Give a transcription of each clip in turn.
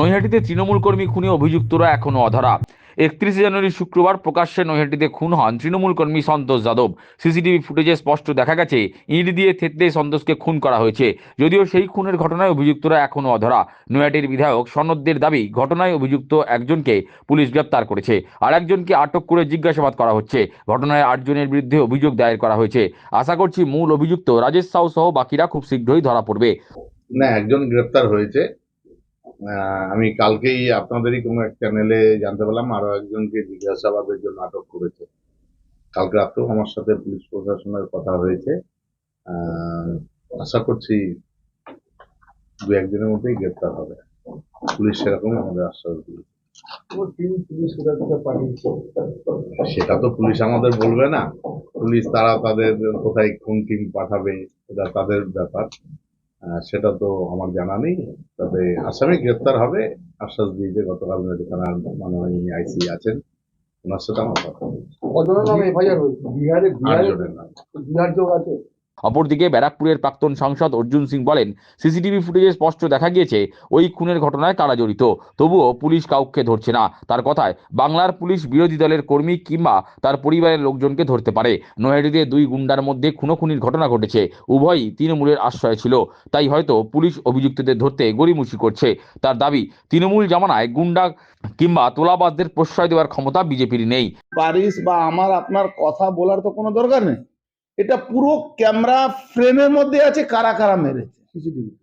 নৈহাটিতে তৃণমূল কর্মী খুনে অভিযুক্তরা এখনও অধরা। একত্রিশে জানুয়ারি শুক্রবার প্রকাশ্যে নৈহাটিতে খুন হন তৃণমূল কর্মী সন্তোষ যাদব। সিসিটিভি ফুটেজে স্পষ্ট দেখা গেছে, ইট দিয়ে থেতলে সন্তোষকে খুন করা হয়েছে। যদিও সেই খুনের ঘটনায় অভিযুক্তরা এখনও অধরা। নৈহাটির বিধায়ক সনদদের দাবি, ঘটনায় অভিযুক্ত একজনকে পুলিশ গ্রেপ্তার করেছে আর একজনকে আটক করে জিজ্ঞাসাবাদ করা হচ্ছে। ঘটনায় আটজনের বিরুদ্ধে অভিযোগ দায়ের করা হয়েছে। আশা করছি মূল অভিযুক্ত রাজেশ সাউ সহ বাকিরা খুব শীঘ্রই ধরা পড়বে। না, একজন গ্রেপ্তার হয়েছে। আমি কালকেই আপনাদেরই কোনো এক চ্যানেলে জানতে পারলাম আরও একজনকে জিজ্ঞাসাবাদের জন্য আটক করেছে। কালকে রাত্রেও আমার সাথে পুলিশ প্রশাসনের কথা হয়েছে। আশা করছি দু একদিনের মধ্যেই গ্রেপ্তার হবে। পুলিশ সেরকম আমাদের আশ্বাস দিয়েছে। সেটা তো পুলিশ আমাদের বলবে না। পুলিশ তারা তাদের কোথায় কোন টিম পাঠাবে এটা তাদের ব্যাপার। সেটা তো আমার জানা নেই। তবে আসামি গ্রেপ্তার হবে। আশ্বাস দিয়ে যে গতকাল থানার মাননীয় আইসি আছেন। ওনার সাথে আমার কথা বিহারে বিহার যোগ আছে? অপরদিকে ব্যারাকপুরের প্রাক্তন সাংসদ অর্জুন সিং বলেন, সিসিটিভি ফুটেজে স্পষ্ট দেখা গিয়েছে, ওই খুনের ঘটনায় কারা জড়িত। তবুও পুলিশ কাউকে ধরছে না। তার কথায়, বাংলার পুলিশ বিরোধী দলের কর্মী কিংবা তার পরিবারের লোকজনকে ধরতে পারে। নৈহাটিতে দুই গুন্ডার মধ্যে খুনোখুনির ঘটনা ঘটেছে। উভয়ই তৃণমূলের আশ্রয় ছিল। তাই হয়তো পুলিশ অভিযুক্তদের ধরতে গড়িমুচি করছে। তার দাবি, তৃণমূল জামানায় গুন্ডা কিংবা তোলাবাজদের প্রশ্রয় দেওয়ার ক্ষমতা বিজেপির নেই। পারিস বা আমার, আপনার কথা বলার তো কোনো দরকার নেই। এটা পুরো ক্যামেরা ফ্রেমের মধ্যে আছে কারা কারা মেরেছে।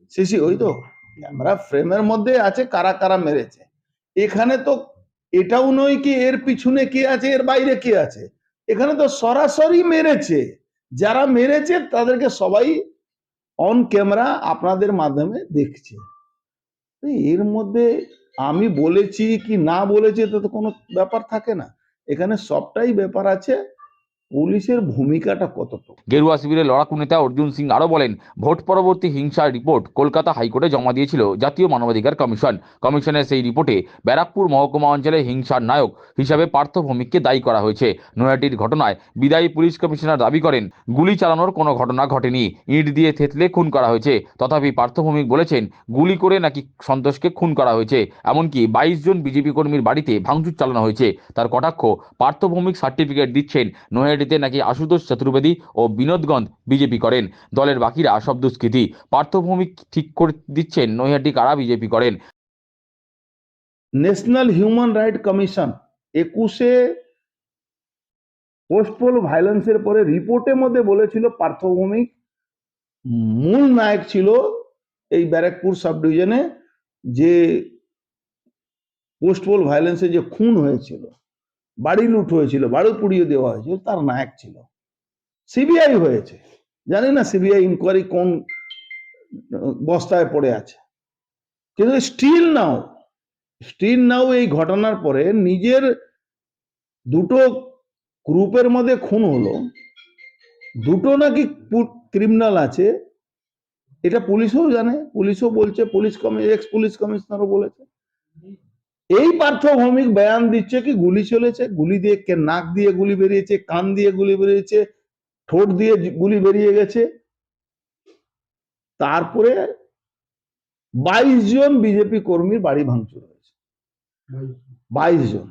সিসি ওই তো। ক্যামেরা ফ্রেমের মধ্যে আছে কারা কারা মেরেছে। এখানে তো এটাও নয় কি এর পিছনে কে আছে এর বাইরে কে আছে। এখানে তো সরাসরি মেরেছে। যারা মেরেছে তাদেরকে সবাই অন ক্যামেরা আপনাদের মাধ্যমে দেখছে। এর মধ্যে আমি বলেছি কি না বলেছি তো তো কোনো ব্যাপার থাকে না। এখানে সবটাই ব্যাপার আছে। পুলিশের ভূমিকাটা কতটুকু? গেরুয়া শিবিরের লড়াকু নেতা অর্জুন সিং আরও বলেন, ভোট পরবর্তী হিংসার রিপোর্ট কলকাতা হাইকোর্টে জমা দিয়েছিল জাতীয় মানবাধিকার কমিশন। কমিশনের সেই রিপোর্টে ব্যারাকপুর মহকুমা অঞ্চলে হিংসার নায়ক হিসাবে পার্থ ভৌমিককে দায়ী করা হয়েছে। নৈহাটির ঘটনায় বিদায়ী পুলিশ কমিশনার দাবি করেন, গুলি চালানোর কোনো ঘটনা ঘটেনি, ইট দিয়ে থেতলে খুন করা হয়েছে। তথাপি পার্থ ভৌমিক বলেছেন, গুলি করে নাকি সন্তোষকে খুন করা হয়েছে। এমনকি বাইশ জন বিজেপি কর্মীর বাড়িতে ভাঙচুর চালানো হয়েছে। তার কটাক্ষ পার্থ ভৌমিক সার্টিফিকেট দিচ্ছেন নৈহাটিতে নাকি আশুতোষ চতুর্বেদী ও বিনোদগঞ্জ বিজেপি করেন। দলের বাকিরা সব দুষ্কৃতী। পার্থ ভৌমিক ঠিক করে দিচ্ছেন নৈহাটি কারা বিজেপি করেন। ন্যাশনাল হিউম্যান রাইট কমিশন একুশে পোস্টপোল ভায়োলেন্সের পরে রিপোর্টের মধ্যে বলেছিল পার্থভৌমিক মূল নায়ক ছিল এই ব্যারাকপুর সাব ডিভিশনে যে পোস্টপোল ভায়োলেন্সে যে খুন হয়েছিল। বাড়ি লুট হয়েছিল বাড়ি পুড়িয়ে দেওয়া হয়েছিল, তার নায়ক ছিল। সিবিআই হয়েছে। জানি না সিবিআই ইনকোয়ারি কোন বস্তায় পড়ে আছে। কিন্তু স্টিল নাও স্টিল নাও এই ঘটনার পরে নিজের দুটো গ্রুপের মধ্যে খুন হলো। দুটো নাকি ক্রিমিনাল আছে। এটা পুলিশও জানে, পুলিশও বলছে, পুলিশ কমি এক্স পুলিশ কমিশনারও বলেছে। এই পার্থ ভৌমিক বয়ান দিচ্ছে কি, গুলি চলেছে, গুলি দিয়ে কে নাক দিয়ে গুলি বেরিয়েছে, কান দিয়ে গুলি বেরিয়েছে, ঠোঁট দিয়ে গুলি বেরিয়ে গেছে। তারপরে বাইশ জন বিজেপি কর্মীর বাড়ি ভাঙচুর হয়েছে। বাইশ জন।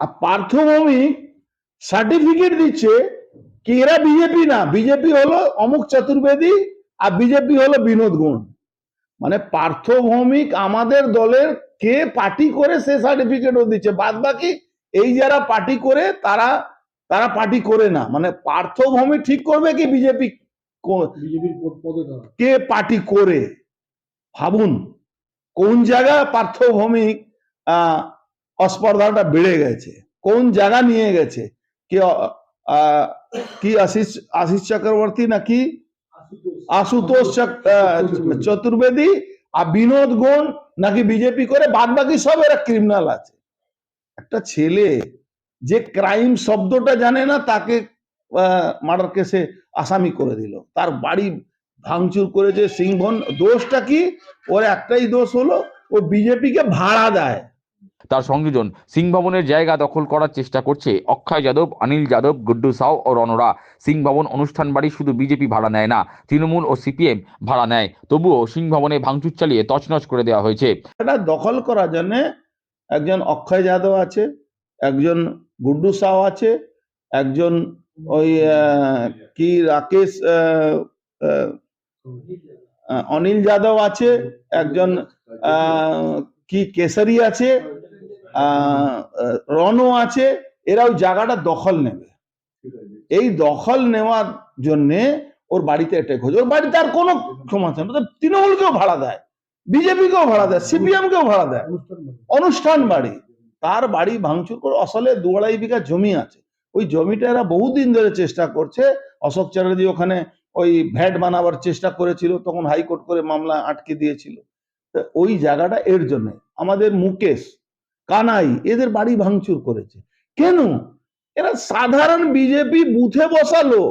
আর পার্থভৌমিক সার্টিফিকেট দিচ্ছে কি, এরা বিজেপি না, বিজেপি হলো অমুক চতুর্বেদী আর বিজেপি হলো বিনোদ গুণ। মানে পার্থভৌমিক আমাদের দলের কে পার্টি করে সে সার্টিফিকেটও দিচ্ছে। বাদ বাকি এই যারা পার্টি করে তারা তারা পার্টি করে না। মানে পার্থভৌমিক ঠিক করবে কি বিজেপি কে? পার্টি করে? ভাবুন কোন পার্থভৌমিক আহ, অস্পর্ধাটা বেড়ে গেছে? কোন জায়গা নিয়ে গেছে? কি কি আশিস আশিস চক্রবর্তী নাকি আশুতোষ। চতুর্বেদী? আর বিনোদ গুণ নাকি বিজেপি করে বাদ বাকি সব এরা ক্রিমিনাল আছে। একটা ছেলে যে ক্রাইম শব্দটা জানে না, তাকে মার্ডার কেসে আসামি করে দিল। তার বাড়ি ভাঙচুর করেছে, সিংহন, দোষটা কি? ওর একটাই দোষ হলো, ও বিজেপিকে ভাড়া দেয়। তার সংযোজন সিং ভবনের জায়গা দখল করার চেষ্টা করছে অক্ষয় যাদব, অনিল যাদব, গুড্ডু সাউ ও রনরা সিং ভবন অনুষ্ঠান বাড়ি শুধু বিজেপি ভাড়া নেয় না, তৃণমূল ও সিপিএম ভাড়া নেয়। তবুও সিং ভবনে ভাঙচুর চালিয়ে তছনছ করে দেওয়া হয়েছে। এটা দখল করার জন্য একজন অক্ষয় যাদব আছে, একজন গুড্ডু সাউ আছে, একজন ওই কি রাকেশ অনিল যাদব আছে, একজন কি কেসারি আছে রনও আছে এরা ওই জায়গাটা দখল নেবে। এই দখল নেওয়ার জন্যে ওর বাড়িতে অ্যাটাক হয়েছে। ওর বাড়িতে আর কোনো ক্ষমতা নেই তৃণমূলকেও ভাড়া দেয়, বিজেপিকেও ভাড়া দেয় সিপিএম কেও ভাড়া দেয়। অনুষ্ঠান বাড়ি। তার বাড়ি ভাঙচুর করে আসলে দু আড়াই বিঘা জমি আছে। ওই জমিটা এরা বহুদিন ধরে চেষ্টা করছে। অশোক চ্যাটার্জি ওখানে ওই ভ্যাট বানাবার চেষ্টা করেছিল, তখন হাইকোর্ট করে মামলা আটকে দিয়েছিল। ওই জায়গাটা এর জন্য। আমাদের মুকেশ কানাই, এদের বাড়ি ভাঙচুর করেছে। কেন? এরা সাধারণ বিজেপি বুথে বসালো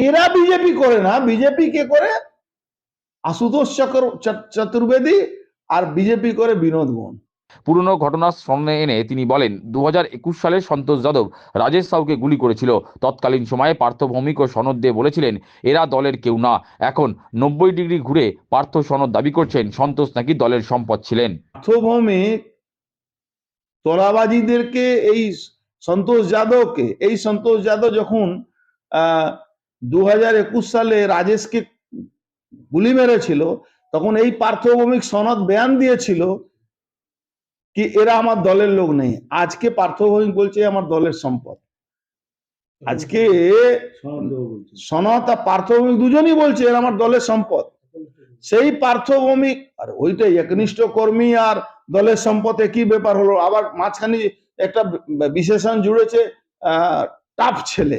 এরা বিজেপি করে না। বিজেপি কে করে? আশুতোষ চক্র চতুর্বেদী আর বিজেপি করে বিনোদ গণ পুরনো ঘটনার স্মরণে এনে তিনি বলেন দু হাজার একুশ সালে সন্তোষ যাদব রাজেশ সাউকে গুলি করেছিল। তৎকালীন সময়ে পার্থ ভৌমিক ও সনদ দে বলেছিলেন, এরা দলের কেউ না। এখন নব্বই ডিগ্রি ঘুরে পার্থ সনদ দাবি করছেন, সন্তোষ নাকি দলের সম্পদ ছিলেন। পার্থভৌমিক তোলাবাজিদেরকে এই সন্তোষ যাদবকে, এই সন্তোষ যাদব যখন দু হাজার একুশ সালে রাজেশকে গুলি মেরেছিল, তখন এই পার্থভৌমিক সনদ বয়ান দিয়েছিল। কি এরা আমার দলের লোক নেই। আজকে পার্থভৌমিক বলছে আমার দলের সম্পদ। আজকে। সনত আর পার্থভৌমিক দুজনই বলছে এরা আমার দলের সম্পদ। সেই পার্থভৌমিক আর ওইটাই একনিষ্ঠ কর্মী আর দলের সম্পদে কি ব্যাপার হলো? আবার মাঝখানে একটা বিশেষণ জুড়েছে আহ টাপ ছেলে।